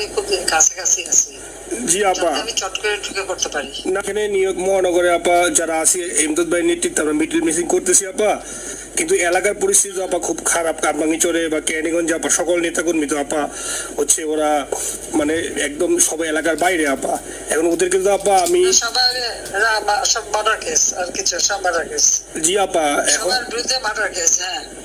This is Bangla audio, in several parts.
আমি খুব কাছাকাছি আছি। জি আপা। আমি চট করে ঢুকে পড়তে পারি। না এখানে নিয়োগ মহানগরে আপা যারা আছে এমদাদ ভাই নেতৃত্বে আমরা মিডিল মিসিং করতেছি আপা। কিন্তু এলাকার পরিস্থিতি আপা খুব খারাপ। কারমাঙ্গিচরে বা ক্যানিগঞ্জে আপা সকল নেতাকর্মী তো আপা হচ্ছে ওরা মানে একদম সবাই এলাকার বাইরে আপা। এখন ওদেরকে তো আপা আমি সবার এরা মা- সব মার্ডার কেস আর কিছু সব মার্ডার কেস জি আপা এখন বিরুদ্ধে মার্ডার কেস হ্যাঁ।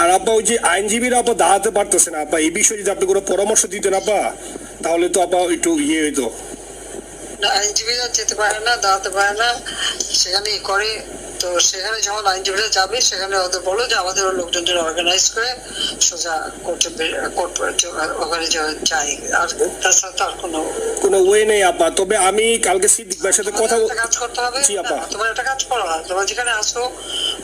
আর আপা ওই যে আইনজীবীরা আপা দাঁড়াতে পারতেছে না আপা এই বিষয়ে যদি আপনি কোনো পরামর্শ দিতেন আপা তাহলে তো আপা একটু ইয়ে হইতো। আইনজীবীরা যেতে পারে না দাঁড়াতে পারে না সেখানে করে। তো সেখানে যখন আইনজীবীরা যাবে সেখানে ওদের বলো যে আমাদের লোকজনদের অর্গানাইজ করে সোজা কোর্টে কোর্ট ওখানে যাই। আর তাছাড়া কোনো কোনো ওয়ে নেই আপা তবে আমি কালকে সিদ্দিক ভাইয়ের সাথে কথা কাজ করতে হবে। জি আপা। তোমার একটা কাজ করো তোমার যেখানে আসো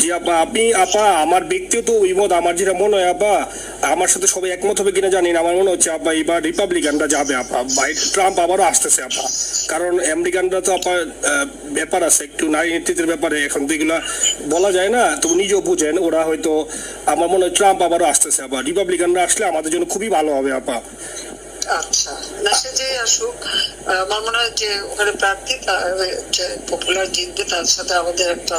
জি আপা, আপনি, আপা, আমার ব্যক্তিগত অভিমত আমার যেটা মনে হয় আপা, আমার সাথে সবাই একমত হবে কিনা জানি না। আমার মনে হচ্ছে আপা, এবার রিপাবলিকানরা যাবে আপা। ট্রাম্প আবারও আসতেছে আপা। কারণ আমেরিকানরা তো আপা ব্যাপার আছে, একটু নারী নেতৃত্বের ব্যাপারে। এখন তো এগুলা বলা যায় না তো নিজেও বুঝেন, ওরা হয়তো আমার মনে হয় ট্রাম্প আবারও আসতেছে আপা। রিপাবলিকানরা আসলে আমাদের জন্য খুবই ভালো হবে আপা। আচ্ছা না সে যে আসুক আমার মনে হয় যে ওখানে প্রার্থী পপুলার জিতবে, তার সাথে আমাদের একটা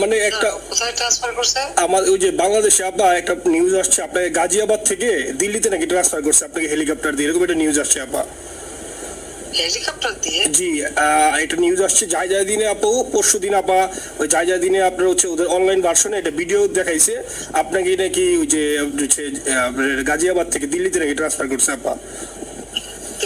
মানে একটা কোথায় ট্রান্সফার করছে? আমার ওই যে বাংলাদেশে আপা একটা নিউজ আসছে আপনাকে গাজিয়াবাদ থেকে দিল্লিতে নাকি ট্রান্সফার করছে আপনাকে হেলিকপ্টার দিয়ে? এরকম একটা নিউজ আসছে আপা হেলিকপ্টার দিয়ে? জি একটা নিউজ আসছে যাই যাই দিনে আপু পরশু দিন আপা ওই যাই যাই দিনে আপনার হচ্ছে ওদের অনলাইন ভার্সনে একটা ভিডিও দেখাইছে। আপনাকে নাকি ওই যে গাজিয়াবাদ থেকে দিল্লিতে নাকি ট্রান্সফার করছে আপা।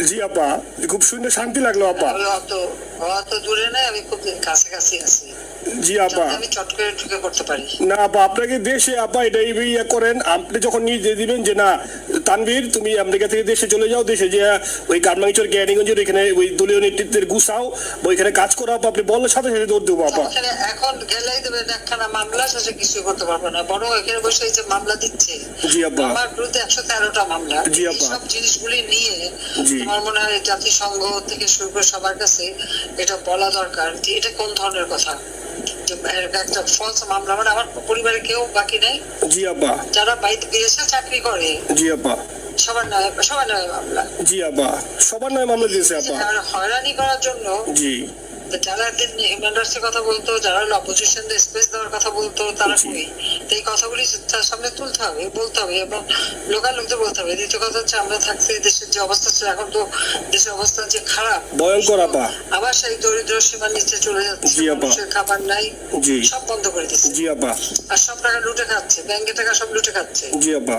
জি আপা। খুব শুনে শান্তি লাগল আপা। দূরে নাই আমি খুব কাছাকাছি আছি। জি আপা। না আপা আপনাকে দেশে আপা এটা ইয়ে করেন আপনি যখন নিজে দিবেন যে না তানভীর তুমি আমেরিকা থেকে দেশে চলে যাও দেশে যে ওই কারমাঙ্গিচর ক্যানিগঞ্জের এখানে ওই দলীয় নেতৃত্বের গুছাও বা ওইখানে কাজ করো আপা আপনি বললে সাথে সাথে দৌড় দেবো আপা এখন গেলেই দেবেন একখানা মামলা শেষে কিছু করতে পারবে না। বরং এখানে বসে যে মামলা দিচ্ছে জি আপা আমার বিরুদ্ধে একশো তেরোটা মামলা। জি আপা। সব জিনিসগুলি নিয়ে জি। তোমার মনে হয় জাতিসংঘ থেকে শুরু করে সবার কাছে এটা বলা দরকার যে এটা কোন ধরনের কথা? একটা ফলস মামলা মানে আমার পরিবারে কেউ বাকি নেই। জি আব্বা। যারা বাইরে বিদেশে চাকরি করে। জি আব্বা। সবার নয় সবার নয় মামলা। জি আব্বা সবার নয় মামলা দিয়েছে আব্বা। আর হয়রানি করার জন্য জি। যারা একদিন হিউম্যান কথা বলতো যারা অপোজিশন স্পেস দেওয়ার কথা বলতো তারা। কই? এই কথাগুলি তার সামনে তুলতে হবে বলতে হবে এবং লোকাল লোকদের বলতে হবে। দ্বিতীয় কথা হচ্ছে আমরা থাকতে দেশের যে অবস্থা ছিল এখন তো দেশের অবস্থা যে খারাপ ভয়ঙ্কর আপা। আবার সেই দরিদ্র সীমার নিচে চলে যাচ্ছে মানুষের খাবার নাই সব বন্ধ করে দিচ্ছে। জি আপা। আর সব টাকা লুটে খাচ্ছে ব্যাংকে টাকা সব লুটে খাচ্ছে। জি আপা।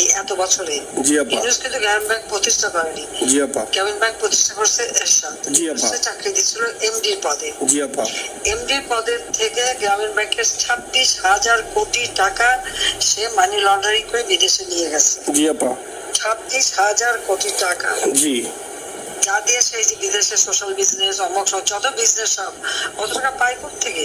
এই এত বছরে ইউনুস কিন্তু গ্রামীণ ব্যাংক প্রতিষ্ঠা করেনি। জি আপা। গ্রামীণ ব্যাংক প্রতিষ্ঠা করছে এরশাদ। জি, আপা। সে চাকরি দিচ্ছিল এমডি পদে। জি আপা। এমডি পদের থেকে গ্রামীণ ব্যাংকের ছাব্বিশ হাজার কোটি টাকা সে মানি লন্ডারিং করে বিদেশে নিয়ে গেছে। জি আপা। ছাব্বিশ হাজার কোটি টাকা। জি। যা দিয়ে সেই বিদেশে সোশ্যাল বিজনেস অমক যত বিজনেস সব কত টাকা পায় থেকে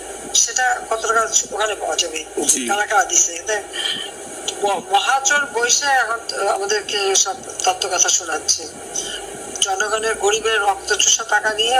সেটা কতটা টাকা ওখানে পাওয়া যাবে। কারা কারা দিছে দেখ, ম- মহাচর বৈশে এখন আমাদেরকে সব তত্ত্ব কথা শোনাচ্ছে। জনগণের গরিবের রক্ত চুষা টাকা নিয়ে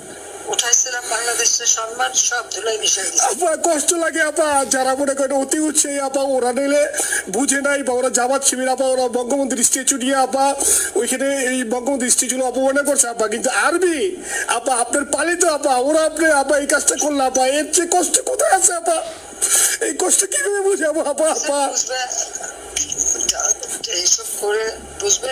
উঠাইছিলাম বাংলাদেশের সম্মান সব ধুলাই মিশাই আপা কষ্ট লাগে আপা। যারা মনে করেন অতি উৎসাহী আপা ওরা নিলে বুঝে নাই বা ওরা জামাত শিবির আপা ওরা বঙ্গবন্ধুর স্ট্যাচু নিয়ে আপা ওইখানে এই বঙ্গবন্ধুর স্ট্যাচু অপমানে করছে আপা। কিন্তু আরবি আপা আপনার পালিত আপা ওরা আপনি আপা এই কাজটা করল আপা। এর চেয়ে কষ্ট কোথায় আছে আপা? এই কষ্ট কীভাবে বুঝাবো আপা আপা? এইসব করে বুঝবে?